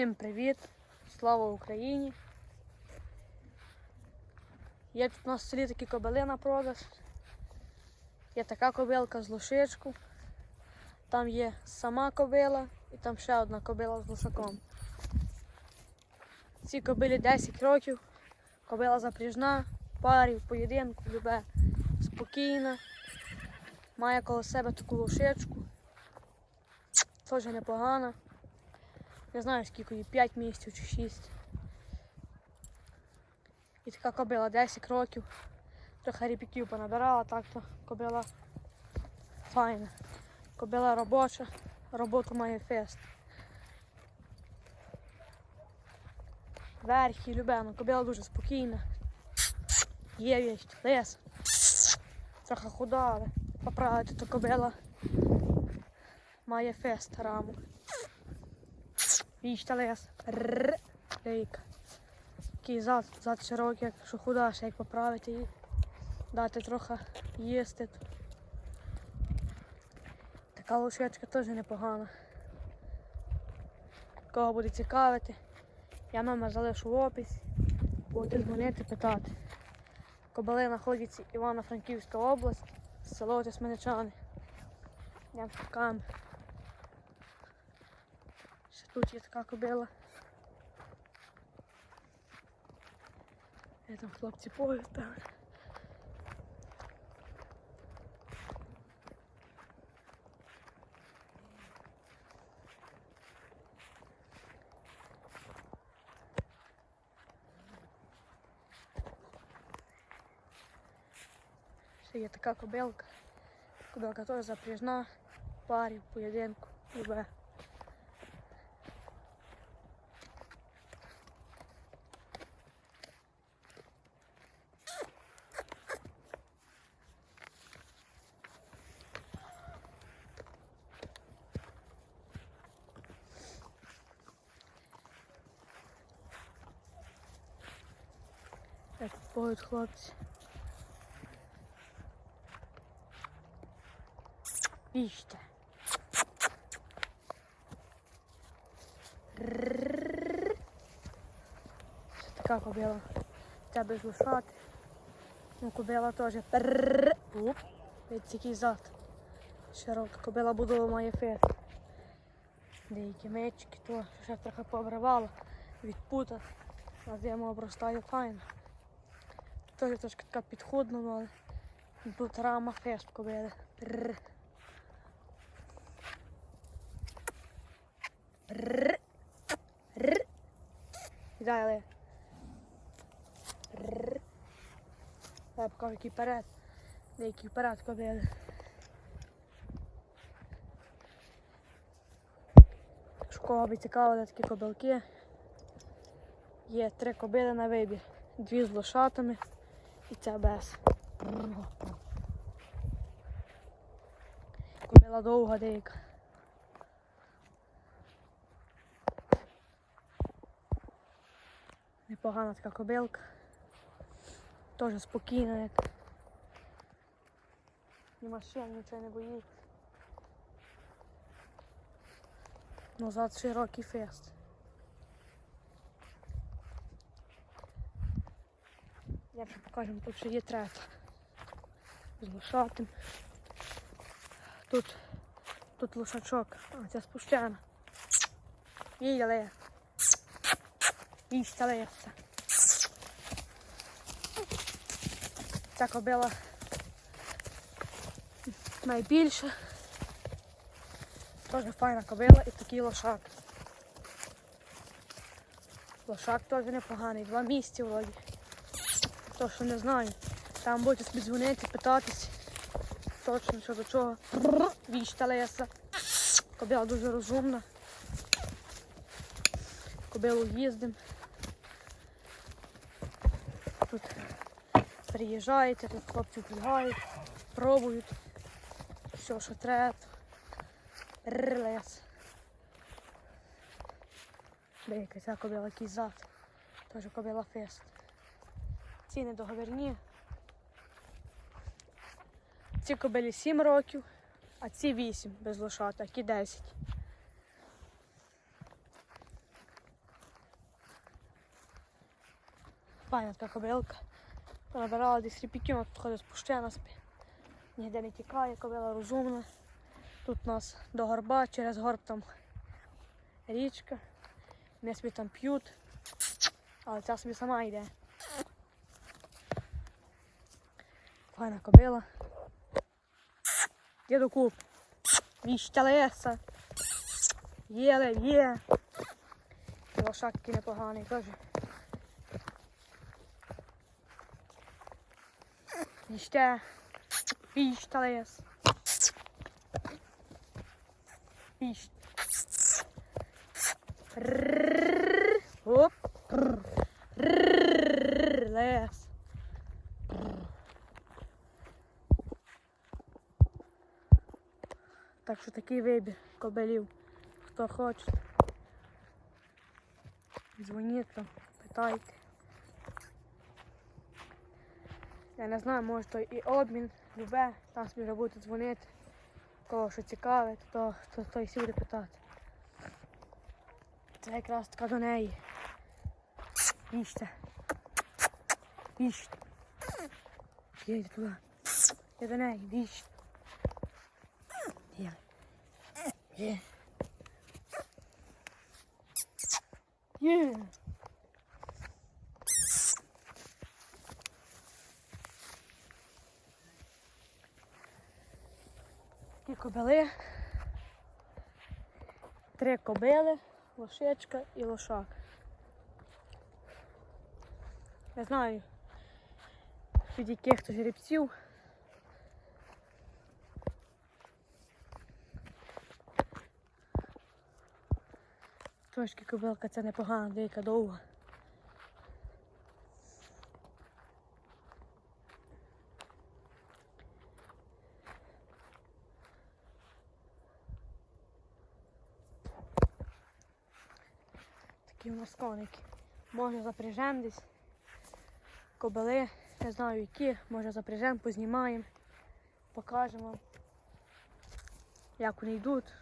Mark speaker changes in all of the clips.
Speaker 1: Всім привіт! Слава Україні! Є тут в селі такі кобили на продаж. Є така кобилка з лошичку. Там є сама кобила і там ще одна кобила з лошаком. Ці кобилі 10 років. Кобила парі, в поєдинку, любе спокійна. Має коло себе таку лошичку. Теж непогана. Не знаю скільки їй, 5 місяців чи 6. І така кобила 10 років. Трохи ріпіків понабирала, так то кобила файна. Кобила робоча, роботу має фест. Верхи, любена, кобила дуже спокійна. Є вість, лес. Трохи худа, але поправити, то кобила має фест раму. Віч та лес. Рррр. Лейка. Такий зад, зад широкий, якщо худа, ще як поправити її. Дати трохи їсти. Така лошечка теж непогана. Кого буде цікавити, я номер залишу в описі. Будете дзвонити, питати. Кобили знаходяться Івано-Франківська область, село Тисменичани. Я покажу. Ще тут є така кобила. Я там хлопці поють там. Ще є така кобилка. Кобилка теж запряжна, в парі, в поєдинку, любе. Як хлопці. Віжте. Ще така кобила. Це без лошати. Ну, кобила теж. Оп. Який зад. Широка кобила будова має фест. Деякі мечики, то ще трохи пообривала від пута. На зиму обростає файно. Теж трошки така підходна, але тут рама фест кобили. Рррр. Я покажу, який перед. Деякий вперед кобили. Школа би цікавила такі кобилки. Є три кобили на вибір. Дві з лошатами і ця без. Кобила довга деяка. Непогана така кобилка. Теж спокійна, як ні машин, нічого не боїться. Назад широкий фест. Я ще покажу, тут ще є трета. З лошатим. Тут, тут лошачок, а ця спущена. Їй але. Їй сталеться. Ця кобила найбільша. Теж файна кобила і такий лошак. Лошак теж непоганий, два місяці вроді. То що не знаю. Там будете собі дзвонити, питатись. Точно що до чого. Віч леса. Кобила дуже розумна. Кобилу їздимо. Тут приїжджаєте, тут хлопці приїжджають, пробують. Все, що треба. Рлес. Деяка ця кобила зад. Теж кобила фест. Ці недоговірні. Ці кобилі 7 років, а ці 8 без лошаток і 10. Файна така кобилка. Набирала десь ріпіків, вона тут ходить спущена, ніде не тікає, кобила розумна. Тут у нас до горба, через горб там річка, не спі там п'ють, але ця собі сама йде. Файна кобила. Діду куп. Віща леса. Єле, є. І Лошак такий непоганий теж. Віща. Віща лес. Віщ. Ррррррр. Оп. Ррррррр. Так що такий вибір кобелів. Хто хоче. Дзвоніть питайте. Я не знаю, може то і обмін, любе, там собі вже будете дзвонити. Кого що цікавить, то, то, то і всі питати. Це якраз така до неї. Їжте. Їжте. Їдь туди. Я до неї, їжте. Є. Є. Є. Такі кобили. Три кобили, лошечка і лошак. Не знаю, від яких то жеребців. Трошки кобилка це непогана, деяка довга. Такі у нас коники. Може запряжемо десь. Кобили, не знаю які, може запряжемо, познімаємо, покажемо як вони йдуть.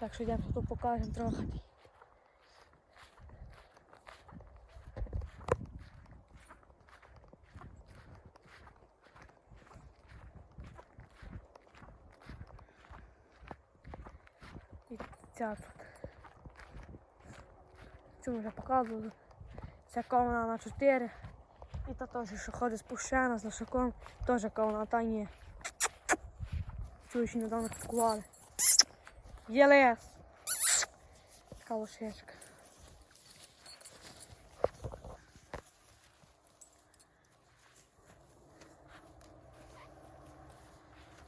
Speaker 1: Так що йдемо тут покажемо трохи. І ця тут. Цю вже показували. Ця ковна на 4. І та теж, що ходить спущена з лошаком, теж ковна, та ні. Цю ще недавно купували. Є лес.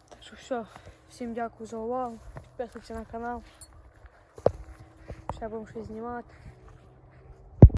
Speaker 1: Так що все, всім дякую за увагу. Підписуйтесь на канал. Ще будемо щось знімати.